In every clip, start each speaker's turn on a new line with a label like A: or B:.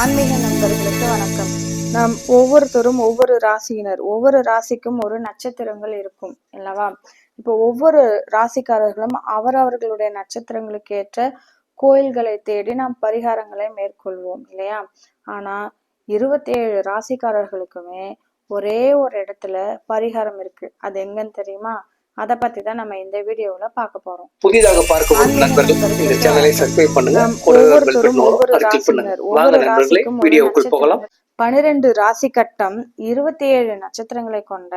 A: ஆன்மீக நண்பர்களுக்கு வணக்கம். நாம் ஒவ்வொருத்தரும் ஒவ்வொரு ராசியினர். ஒவ்வொரு ராசிக்கும் ஒரு நட்சத்திரங்கள் இருக்கும். இல்லவா இப்போ ஒவ்வொரு ராசிக்காரர்களும் அவரவர்களுடைய நட்சத்திரங்களுக்கு ஏற்ற கோயில்களை தேடி நாம் பரிகாரங்களை மேற்கொள்வோம் இல்லையா? ஆனா இருபத்தி ஏழு ராசிக்காரர்களுக்குமே ஒரே ஒரு இடத்துல பரிகாரம் இருக்கு. அது எங்கன்னு தெரியுமா? அதை பத்தி தான் நம்ம இந்த வீடியோல பார்க்க போறோம்.
B: புதிதாக பார்க்க வரும் நண்பர்கள் இந்த சேனலை சப்ஸ்கிரைப் பண்ணுங்க.
A: ஒவ்வொரு ராசிக்கும்
B: வீடியோவுக்குள் போகலாம்.
A: பனிரெண்டு ராசி கட்டம் இருபத்தி ஏழு நட்சத்திரங்களை கொண்ட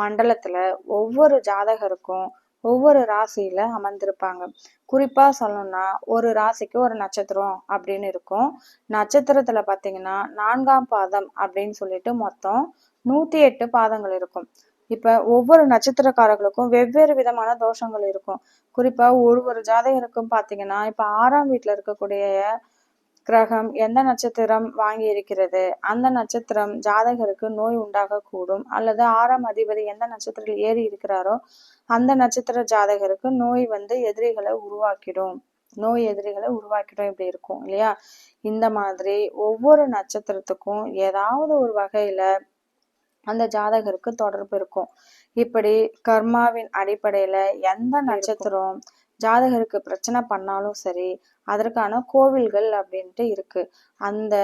A: மண்டலத்துல ஒவ்வொரு ஜாதகருக்கும் ஒவ்வொரு ராசியில அமர்ந்திருப்பாங்க. குறிப்பா சொல்லணும்னா ஒரு ராசிக்கு ஒரு நட்சத்திரம் அப்படின்னு இருக்கும். நட்சத்திரத்துல பாத்தீங்கன்னா நான்காம் பாதம் அப்படின்னு சொல்லிட்டு மொத்தம் நூத்தி எட்டு பாதங்கள் இருக்கும். இப்ப ஒவ்வொரு நட்சத்திரக்காரர்களுக்கும் வெவ்வேறு விதமான தோஷங்கள் இருக்கும். குறிப்பா ஒரு ஒரு ஜாதகருக்கும் பாத்தீங்கன்னா இப்ப ஆறாம் வீட்டுல இருக்கக்கூடிய கிரகம் எந்த நட்சத்திரம் வாங்கி இருக்கிறது? அந்த நட்சத்திரம் ஜாதகருக்கு நோய் உண்டாகக்கூடும். அல்லது ஆறாம் அதிபதி எந்த நட்சத்திரத்தில் ஏறி இருக்கிறாரோ அந்த நட்சத்திர ஜாதகருக்கு நோய் வந்து எதிரிகளை உருவாக்கிடும். நோய் எதிரிகளை உருவாக்கிடும். இப்படி இருக்கும் இல்லையா? இந்த மாதிரி ஒவ்வொரு நட்சத்திரத்துக்கும் ஏதாவது ஒரு வகையில அந்த ஜாதகருக்கு தொடர்பு இருக்கும். இப்படி கர்மாவின் அடிப்படையில எந்த நட்சத்திரம் ஜாதகருக்கு பிரச்சனை பண்ணாலும் சரி அதற்கான கோவில்கள் அப்படின்ட்டு இருக்கு. அந்த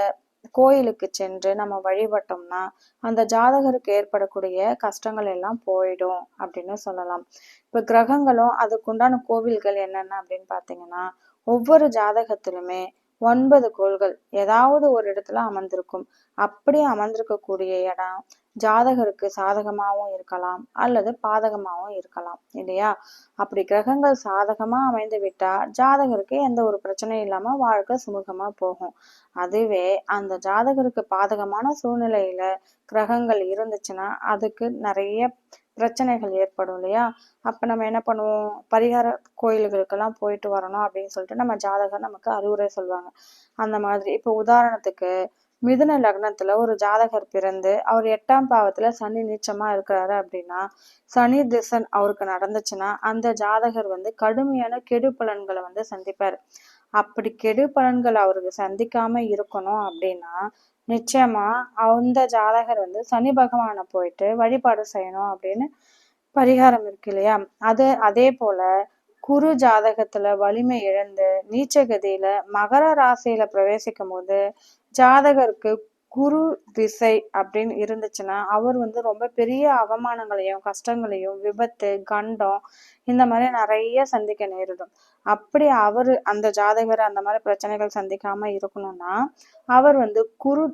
A: கோயிலுக்கு சென்று நம்ம வழிபட்டோம்னா அந்த ஜாதகருக்கு ஏற்படக்கூடிய கஷ்டங்கள் எல்லாம் போயிடும் அப்படின்னு சொல்லலாம். இப்ப கிரகங்களும் அதுக்குண்டான கோவில்கள் என்னென்ன அப்படின்னு பாத்தீங்கன்னா ஒவ்வொரு ஜாதகத்திலுமே ஒன்பது கோள்கள் ஏதாவது ஒரு இடத்துல அமர்ந்திருக்கும். அப்படி அமர்ந்திருக்கக்கூடிய இடம் ஜாதகருக்கு சாதகமாகவும் இருக்கலாம் அல்லது பாதகமாகவும் இருக்கலாம் இல்லையா? அப்படி கிரகங்கள் சாதகமா அமைந்து விட்டா ஜாதகருக்கு எந்த ஒரு பிரச்சனையும் இல்லாம வாழ்க்கை சுமூகமாக போகும். அதுவே அந்த ஜாதகருக்கு பாதகமான சூழ்நிலையில கிரகங்கள் இருந்துச்சுன்னா அதுக்கு நிறைய பிரச்சனைகள் ஏற்படும் இல்லையா? அப்ப நம்ம என்ன பண்ணுவோம்? பரிகார கோயில்களுக்கெல்லாம் போயிட்டு வரணும் அப்படின்னு சொல்லிட்டு நம்ம ஜாதகர் நமக்கு அறிவுரை சொல்லுவாங்க அந்த மாதிரி. இப்போ உதாரணத்துக்கு மிதுன லக்னத்துல ஒரு ஜாதகர் பிறந்து அவர் எட்டாம் பாவத்துல சனி நீச்சமா இருக்கிறாரு அப்படின்னா சனி திசன் அவருக்கு நடந்துச்சுன்னா அந்த ஜாதகர் வந்து கடுமையான கெடு பலன்களை வந்து சந்திப்பார். அப்படி கெடு பலன்கள் அவருக்கு சந்திக்காம இருக்கணும் அப்படின்னா நிச்சயமா அந்த ஜாதகர் வந்து சனி பகவானை போயிட்டு வழிபாடு செய்யணும் அப்படின்னு பரிகாரம் இருக்கு இல்லையா? அது அதே போல குரு ஜாதகத்துல வலிமை இழந்து நீச்சகதியில மகர ராசியில பிரவேசிக்கும் போது ஜாதகருக்கு குரு திசை அப்படின்னு இருந்துச்சுன்னா அவர் வந்து ரொம்ப பெரிய அவமானங்களையும் கஷ்டங்களையும் விபத்து கண்டம் இந்த மாதிரி நிறைய சந்திக்க நேரிடும். அப்படி அவர் அந்த ஜாதகர் அந்த மாதிரி பிரச்சனைகள் சந்திக்காம இருக்கணும்னா அவர் வந்து குரு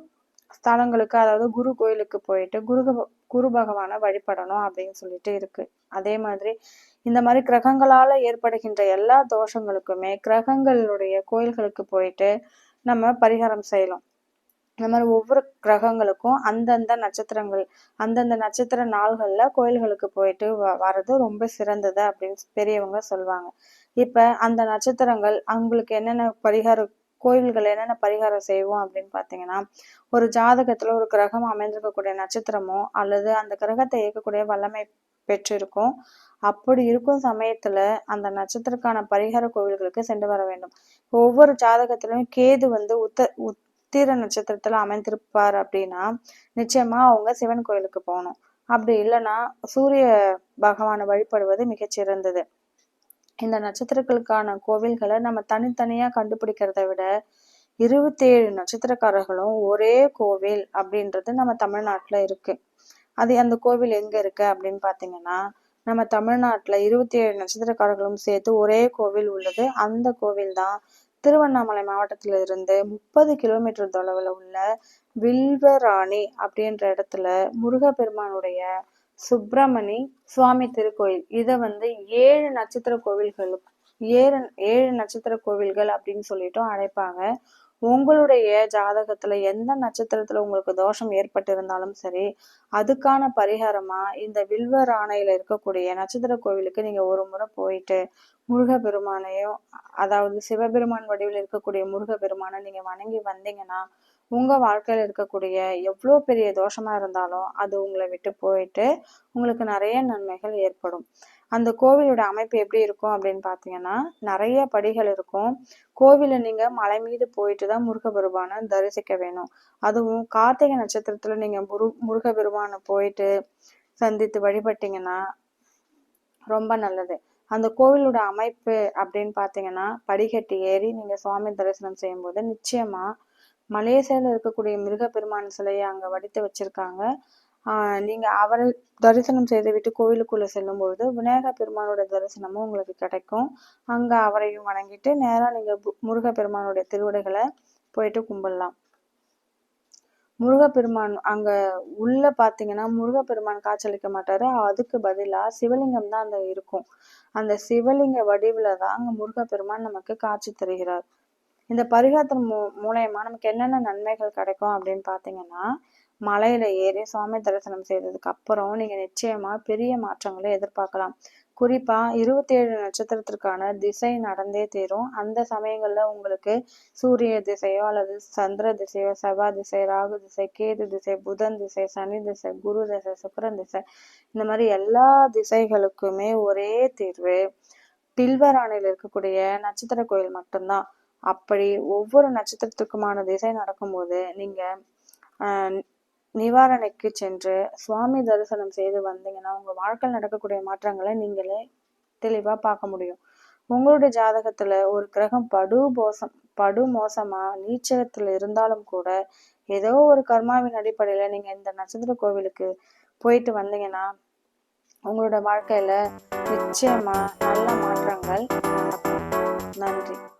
A: ஸ்தலங்களுக்கு அதாவது குரு கோயிலுக்கு போயிட்டு குரு குரு பகவானை வழிபடணும் அப்படின்னு சொல்லிட்டு இருக்கு. அதே மாதிரி இந்த மாதிரி கிரகங்களால ஏற்படுகின்ற எல்லா தோஷங்களுக்குமே கிரகங்களுடைய கோயில்களுக்கு போயிட்டு நம்ம பரிகாரம் செய்யலாம். இந்த மாதிரி ஒவ்வொரு கிரகங்களுக்கும் அந்தந்த நட்சத்திரங்கள் அந்தந்த நட்சத்திர நாள்கள்ல கோயில்களுக்கு போயிட்டு வ வர்றது ரொம்ப சிறந்தது அப்படின்னு பெரியவங்க சொல்லுவாங்க இப்ப அந்த நட்சத்திரங்கள் அவங்களுக்கு என்னென்ன பரிகாரம் கோயில்கள் என்னென்ன பரிகாரம் செய்வோம் அப்படின்னு பார்த்தீங்கன்னா ஒரு ஜாதகத்தில் ஒரு கிரகம் அமைந்திருக்கக்கூடிய நட்சத்திரமோ அல்லது அந்த கிரகத்தை இயக்கக்கூடிய வல்லமை பெற்றிருக்கும். அப்படி இருக்கும் சமயத்துல அந்த நட்சத்திரக்கான பரிகார கோவில்களுக்கு சென்று வர வேண்டும். ஒவ்வொரு ஜாதகத்திலும் கேது வந்து உத்த உத்திர நட்சத்திரத்துல அமைந்திருப்பார் அப்படின்னா நிச்சயமா அவங்க சிவன் கோயிலுக்கு போகணும். அப்படி இல்லைன்னா சூரிய பகவானை வழிபடுவது மிகச்சிறந்தது. இந்த நட்சத்திரங்களுக்கான கோவில்களை நம்ம தனித்தனியா கண்டுபிடிக்கிறத விட இருபத்தி ஏழு நட்சத்திரக்காரர்களும் ஒரே கோவில் அப்படின்றது நம்ம தமிழ்நாட்டுல இருக்கு. அது அந்த கோவில் எங்க இருக்கு அப்படின்னு பார்த்தீங்கன்னா நம்ம தமிழ்நாட்டுல இருபத்தி ஏழு நட்சத்திரக்காரர்களும் சேர்த்து ஒரே கோவில் உள்ளது. அந்த கோவில் தான் திருவண்ணாமலை மாவட்டத்திலிருந்து முப்பது கிலோமீட்டர் தொலைவில் உள்ள வில்வராணி அப்படின்ற இடத்துல முருகப்பெருமானுடைய சுப்பிரமணி சுவாமி திருக்கோயில். இதை வந்து ஏழு நட்சத்திர கோவில்களும் ஏழு ஏழு நட்சத்திர கோவில்கள் அப்படின்னு சொல்லிட்டும் அழைப்பாங்க. உங்களுடைய ஜாதகத்துல எந்த நட்சத்திரத்துல உங்களுக்கு தோஷம் ஏற்பட்டு இருந்தாலும் சரி அதுக்கான பரிகாரமா இந்த வில்வர் ஆணையில இருக்கக்கூடிய நட்சத்திர கோவிலுக்கு நீங்க ஒரு முறை போயிட்டு முருகப்பெருமானையும் அதாவது சிவபெருமான் வடிவில் இருக்கக்கூடிய முருகப்பெருமானை நீங்க வணங்கி வந்தீங்கன்னா உங்க வாழ்க்கையில இருக்கக்கூடிய எவ்வளோ பெரிய தோஷமா இருந்தாலும் அது உங்களை விட்டு போயிட்டு உங்களுக்கு நிறைய நன்மைகள் ஏற்படும். அந்த கோவிலோட அமைப்பு எப்படி இருக்கும் அப்படின்னு பார்த்தீங்கன்னா நிறைய படிகள் இருக்கும். கோவிலை நீங்க மலை மீது போயிட்டு தான் முருகபெருமானை தரிசிக்க வேணும். அதுவும் கார்த்திகை நட்சத்திரத்துல நீங்க முரு முருகபெருமானை போயிட்டு சந்தித்து வழிபட்டீங்கன்னா ரொம்ப நல்லது. அந்த கோவிலோட அமைப்பு அப்படின்னு பார்த்தீங்கன்னா படிக்கட்டு ஏறி நீங்க சுவாமி தரிசனம் செய்யும்போது நிச்சயமா மலேசியால இருக்கக்கூடிய மிருகப்பெருமான் சிலையை அங்க வடித்து வச்சிருக்காங்க. ஆஹ் நீங்க அவரை தரிசனம் செய்துவிட்டு கோவிலுக்குள்ள செல்லும்பொழுது விநாயக பெருமானோட தரிசனமும் உங்களுக்கு கிடைக்கும். அங்க அவரையும் வணங்கிட்டு நேரா நீங்க முருகப்பெருமானுடைய திருவிடைகளை போயிட்டு கும்பிடலாம். முருகப்பெருமான் அங்க உள்ள பாத்தீங்கன்னா முருகப்பெருமான் காட்சியளிக்க மாட்டாரு. அதுக்கு பதிலா சிவலிங்கம் தான் அந்த இருக்கும். அந்த சிவலிங்க வடிவில் தான் அங்கே முருகப்பெருமான் நமக்கு காட்சி தருகிறார். இந்த பரிகாரத்தின் மூ மூலயமா நமக்கு என்னென்ன நன்மைகள் கிடைக்கும் அப்படின்னு பார்த்தீங்கன்னா மலையில ஏறி சுவாமி தரிசனம் செய்ததுக்கு அப்புறம் நீங்க நிச்சயமா பெரிய மாற்றங்களை எதிர்பார்க்கலாம். குறிப்பா இருபத்தி ஏழு நட்சத்திரத்திற்கான திசை நடந்தே தீரும். அந்த சமயங்கள்ல உங்களுக்கு சூரிய திசையோ அல்லது சந்திர திசையோ செவ்வாய் திசை ராகு திசை கேது திசை புதன் திசை சனி திசை குரு திசை சுக்கரன் திசை இந்த மாதிரி எல்லா திசைகளுக்குமே ஒரே தீர்வு. பில்வராணியில் இருக்கக்கூடிய நட்சத்திர கோயில் மட்டும்தான். அப்படி ஒவ்வொரு நட்சத்திரத்துக்குமான திசை நடக்கும்போது நீங்கள் நிவாரணைக்கு சென்று சுவாமி தரிசனம் செய்து வந்தீங்கன்னா உங்கள் வாழ்க்கையில் நடக்கக்கூடிய மாற்றங்களை நீங்களே தெளிவாக பார்க்க முடியும். உங்களுடைய ஜாதகத்தில் ஒரு கிரகம் படு மோசம் படு மோசமாக நீச்சகத்தில் இருந்தாலும் கூட ஏதோ ஒரு கர்மாவின் அடிப்படையில் நீங்கள் இந்த நட்சத்திர கோவிலுக்கு போயிட்டு வந்தீங்கன்னா உங்களோட வாழ்க்கையில் நிச்சயமாக நல்ல மாற்றங்கள் நடக்கும். நன்றி.